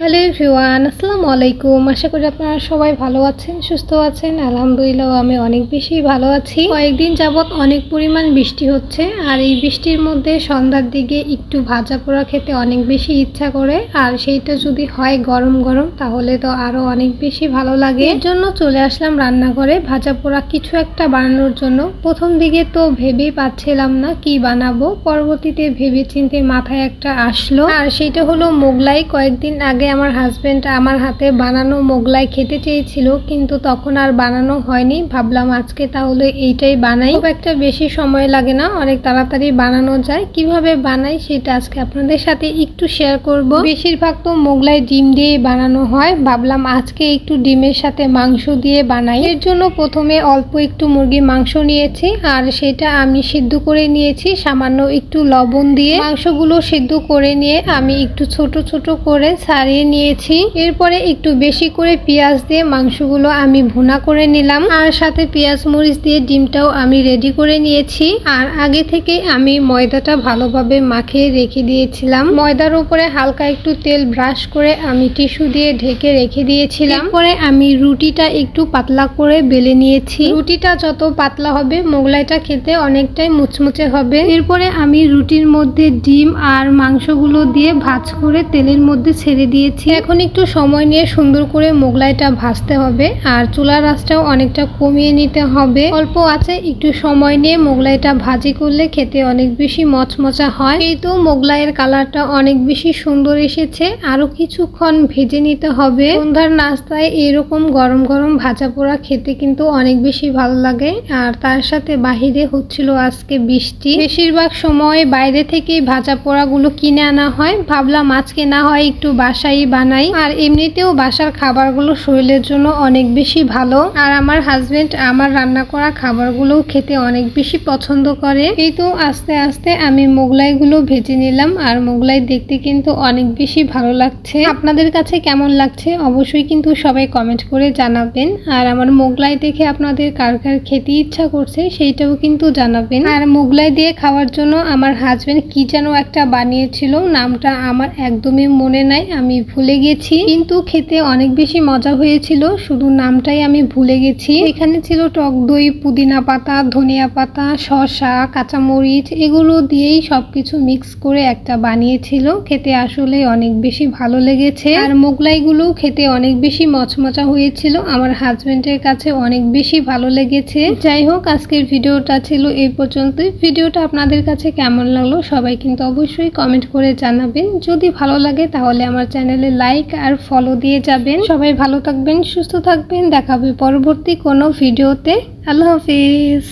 Hello everyone, আসসালামু আলাইকুম। আশা করি আপনারা সবাই ভালো আছেন, সুস্থ আছেন। আলহামদুলিল্লাহ, আমি অনেক বেশি ভালো আছি। কয়েকদিন যাবৎ অনেক পরিমাণ বৃষ্টি হচ্ছে, আর এই বৃষ্টির মধ্যে সন্ধ্যার দিকে একটু ভাজা পোড়া খেতে অনেক বেশি ইচ্ছা করে, আর সেইটা যদি হয় গরম গরম, তাহলে তো আরও অনেক বেশি ভালো লাগে। এর জন্য চলে আসলাম রান্নাঘরে ভাজা পোড়া কিছু একটা বানানোর জন্য। প্রথম দিকে তো ভেবেই পাচ্ছিলাম না কি বানাবো, পরবর্তীতে ভেবে চিনতে মাথায় একটা আসলো, আর সেটা হলো মোগলাই। কয়েকদিন আগে আমার হাজব্যান্ড আমার হাতে বানানো মোগলাই খেতে চেয়েছিল, কিন্তু তখন আর বানানো হয়নি। ভাবলাম আজকে তাহলে এইটাই বানাই। খুব একটা বেশি সময় লাগে না, অনেক তাড়াতাড়ি বানানো যায়। কীভাবে বানাই সেটা আজকে আপনাদের সাথে একটু শেয়ার করব। বেশিরভাগ তো মোগলাই ডিম দিয়ে বানানো হয়। ভাবলাম আজকে একটু ডিমের সাথে মাংস দিয়ে বানাই। এর জন্য প্রথমে অল্প একটু মুরগির মাংস নিয়েছি, আর সেটা আমি সিদ্ধ করে নিয়েছি, সামান্য একটু লবণ দিয়ে। মাংসগুলো সিদ্ধ করে নিয়ে আমি একটু ছোট ছোট করে ছাড়িয়ে নিয়েছি। এরপরে একটু বেশি করে পেঁয়াজ দিয়ে মাংসগুলো আমি ভুনা করে নিলাম। আর সাথে পেঁয়াজ মরিচ দিয়ে ডিমটাও আমি রেডি করে নিয়েছি। আর আগে থেকে আমি ময়দাটা ভালোভাবে মাখিয়ে রেখে দিয়েছিলাম। ময়দার উপরে হালকা একটু তেল ব্রাশ করে আমি টিস্যু দিয়ে ঢেকে রেখে দিয়েছিলাম। পরে আমি রুটিটা একটু পাতলা করে বেলে নিয়েছি। রুটিটা যত পাতলা হবে, মোগলাইটা খেতে অনেকটাই মুচমুচে হবে। এরপরে আমি রুটির মধ্যে ডিম আর মাংসগুলো দিয়ে ভাজ করে তেলের মধ্যে ছেড়ে দিয়েছি। এখন একটু সময় নিয়ে সুন্দর করে মোগলাইটা ভাজতে হবে আর চুলার আঁচটাও অনেকটা কমিয়ে নিতে হবে। অল্প আছে, একটু সময় নিয়ে মোগলাইটা ভাজি করলে খেতে অনেক বেশি মচমচা হয়। এই তো মোগলাইয়ের কালারটা অনেক বেশি সুন্দর এসেছে। আরও কিছুক্ষণ ভেজে নিতে হবে। সন্ধ্যার নাস্তায় এরকম গরম গরম ভাজা পোড়া খেতে কিন্তু অনেক বেশি ভালো লাগে। আর তার সাথে বাহিরে হচ্ছিল আজকে বৃষ্টি। বেশিরভাগ সময় বাইরে থেকে ভাজা পোড়াগুলো কিনে আনা হয়। ভাবলাম আজকে না হয় একটু বাসায় বানাই। আর এমনিতেও বাসার খাবারগুলো শরীরের জন্য অনেক বেশি ভালো। আর আমার হাজবেন্ড আমার রান্না করা খাবারগুলো খেতে অনেক বেশি পছন্দ করে। এই তো আস্তে আস্তে আমি মোগলাইগুলো ভেজে নিলাম। আর মোগলাই দেখতে কিন্তু অনেক বেশি ভালো লাগছে। আপনাদের কাছে কেমন লাগছে অবশ্যই কিন্তু সবাই কমেন্ট করে জানাবেন। আর আমার মোগলাই দেখে আপনাদের কার কার খেতে ইচ্ছা করছে সেইটাও কিন্তু জানাবেন। আর মোগলাই দিয়ে খাওয়ার জন্য আমার হাজবেন্ড কি যেন একটা বানিয়েছিল। নামটা আমার একদমই মনে নাই। আমি ভুলে গেছি, কিন্তু খেতে অনেক বেশি মজা হয়েছিল, শুধু নামটাই আমি ভুলে গেছি। এখানে ছিল টক দই, পুদিনা পাতা, ধনিয়া পাতা, শসা, কাঁচামরিচ, এগুলো দিয়েই সবকিছু মিক্স করে একটা বানিয়েছিল। খেতে আসলে অনেক বেশি ভালো লেগেছে। আর মোগলাইগুলো খেতে অনেক বেশি মচমচা হয়েছিল। আমার হাজবেন্ডের কাছে অনেক বেশি ভালো লেগেছে। যাই হোক, আজকের ভিডিওটা ছিল এই পর্যন্তই। ভিডিওটা আপনাদের কাছে কেমন লাগল, সবাই কিন্তু অবশ্যই কমেন্ট করে জানাবেন। যদি ভালো লাগে, তাহলে আমার চ্যানেলে লাইক আর ফলো দিয়ে যাবেন। সবাই ভালো থাকবেন, সুস্থ থাকবেন। দেখাবে পরবর্তী কোনো ভিডিওতে আল্লাহ হাফিজ।